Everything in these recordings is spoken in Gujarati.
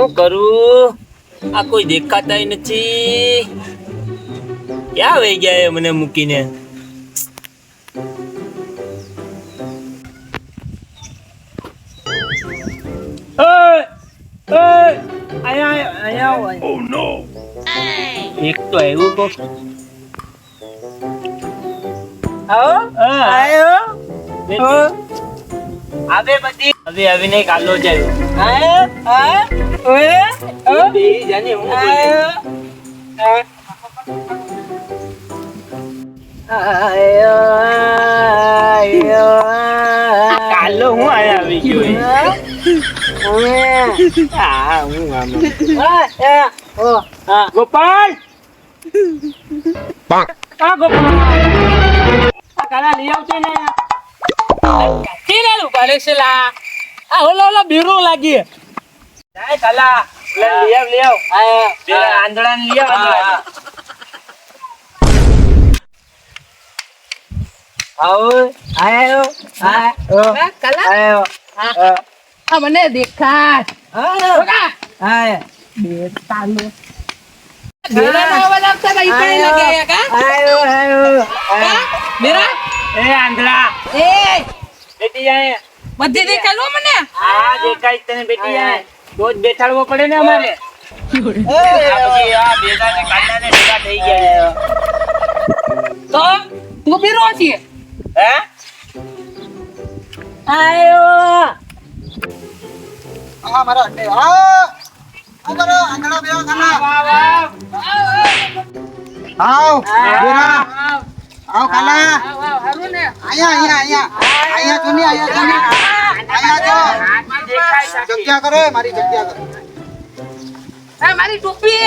હું કરું? આ કોઈ દેખાતાય નથી. ક્યાં વહી ગયા એ મને મૂકીને. એક તો આવ્યું કોક. આવે. બધી હવે આવીને કાલો જાય. કાલો હું આયા આવી ગયો એ. હા હું આમાં. ગોપાલ! આ ગોપાલ. આ કાલા લઈ આવજો ને. તીરેલું કરે છે લા આ ઓલો ઓલો બીરો લાગી મને દેખાય. બધી દેખાય મને. આ દેખાય તને બેટી જાય બેસાડવો પડે ને અમારે તો તું બીરો છે હે આયો આ મારા અડ્ડે. આ! આ આંધળા બેહો ખાના. વાહ વાહ આવ, બેરા. આવ ખાના. આવ, આવ, હારું ને અહીંયા, અહીંયા, અહીંયા. અહીંયા જો ને, અહીંયા જો જગ્યા કરે મારી જગ્યા કરે મારી ટોપી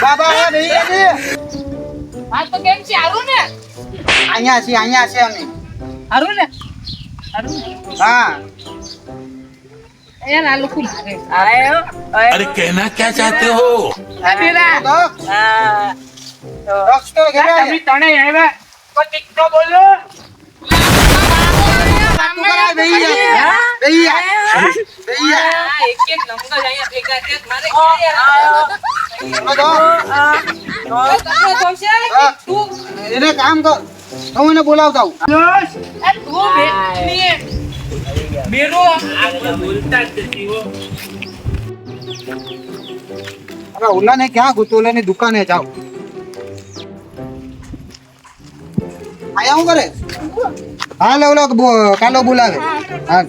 બાબા અરે કહેના ક્યાં ચાહતે હો તું એને કામ કર. હું એને બોલાવતા હું આ તું બે- ને બેરો આ બધા બોલતા જ નથી હો ને ક્યાં ની દુકાને જાઓ. આયા હું કરે? હા લે ઓલો કાલો બોલાવે. હા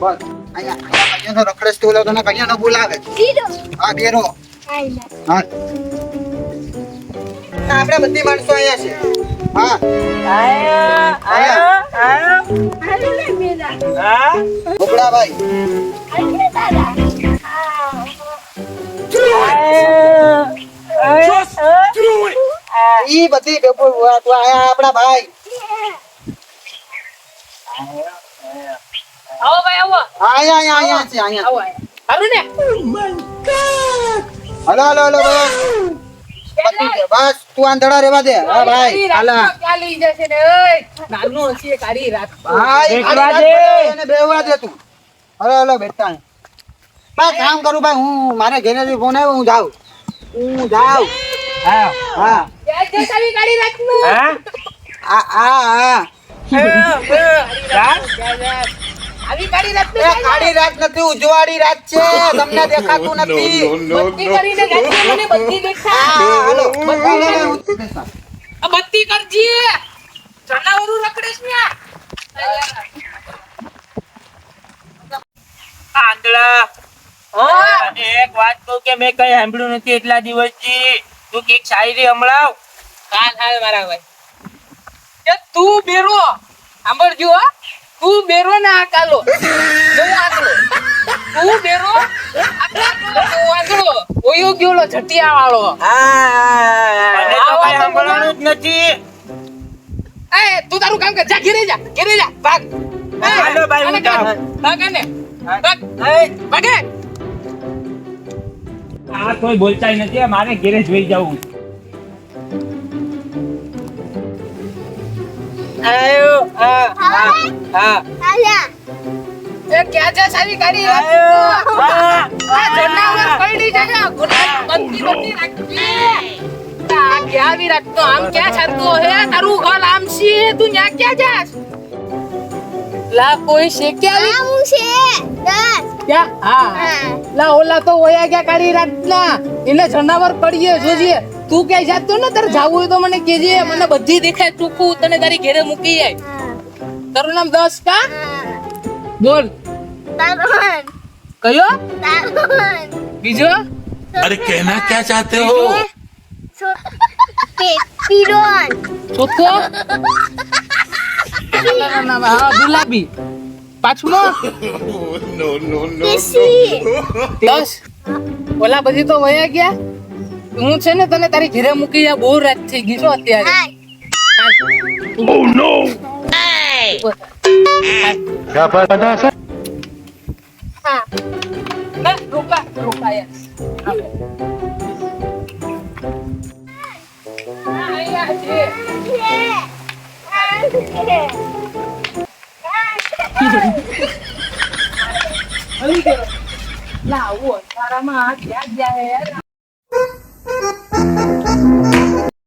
બસ. અહીંયા અહીંયા કૈયાનો રખડેસ તો ઓલો તને કૈયાનો બોલાવે. હા બેરો હા. આપણે બધી માણસો અહીંયા છે. હા. આયો આયો આયો હા ગોગડાભાઈ ઈ બધી ભેગું તું આયા આપણા ભાઈ. આવો ભાઈ આવો. આયા આયા આયા છે આયા આવો. હારું ને? હલો હલો હલો બસ પતી ગયું. બસ તું આંધળા રહેવા દે. હા ભાઈ હાલા. ચાલી જશે ને ઓય. નાનું હસીએ કાઢી રાખ ભાઈ બેસવા દે. એને બેહવા દે તું. હલો હલો બેટા ભાઈ કામ કરું ભાઈ હું મારે ઘરેથી ફોન આવ્યો હું જાઉં. હું જાઉં. હા. હા. ત્યાં જે ચાવી કાઢી રાખ હા? આ આ આ આવી કાળી રાત નથી એ કાળી રાત નથી ઉજવાળી રાત છે. તમને દેખાતું નથી. બત્તી કરીને ગાડી મને બત્તી દેખાય. હા હાલો. હાલો. બત્તી કરજી. જનાવરો રખડેશ ને આંધળા. એક વાત કહું કે મેં કઈ સાંભળ્યું નથી એટલા દિવસથી. તું કંઈક શાયરી હમણાવ કાલ હાલ મારા ભાઈ. કે તું બેરો. સાંભળજો હો. તું બેરો ના આ કાલો. જો આંકડો. તું બેરો આ કાલો જો આંકડો. ઓયો ગયોલો ઝટિયા વાળો કઈ સાંભળવાનું જ નથી. એ તું તારું કામ કર. જા ઘેરે જા ઘેરે જા. ભાગ. હાલો ભાઈ, હું. જાઉં. ભાગ. આને. ભાગ. એ, ભાગે. આ કોઈ બોલતા નથી મારે ઘેરે જોઈ જવું. આયો હા હા. હા એ ક્યાં છે સારી ગાડી આ જનાવર પડી જાય. ગુના બંધી બંધી રાખજે. આ ક્યાં આવી રાખતો આમ ક્યાં છાતો હે? તારું ઘર આમ છે. તું ન્યા ક્યાં જાસ લા કોઈ છે ક્યાં? ક્યાં? હા. લા ઓલા તો ઓયા ગયા કાઢી રાતના. એને જનાવર પડીએ જોજે. તું ક્યાંય જાતો ને તારે જાવું હોય તો મને કેજે મને બધી દેખાય ચોખ્ખું તને તારી ઘેરે મૂકી જાય तरुण हम दस का बोल। तरुण। कहियो? तरुण। बीजो? अरे कहना क्या चाहते हो? तिरुण चौथो हाँ गुलाबी। पाँचवा नो नो नो दस बोला बजी तो वहीं क्या હું છે ને તને તારી ઘેરે મૂકી બહુ રાત થઈ ગઈ છો અત્યારે। ઓહ રોકા રોકા યાર આવે. હા, અહીંયા છે. આવી ગયો. લાવો તારામાં આ ક્યાં ગયા હે યાર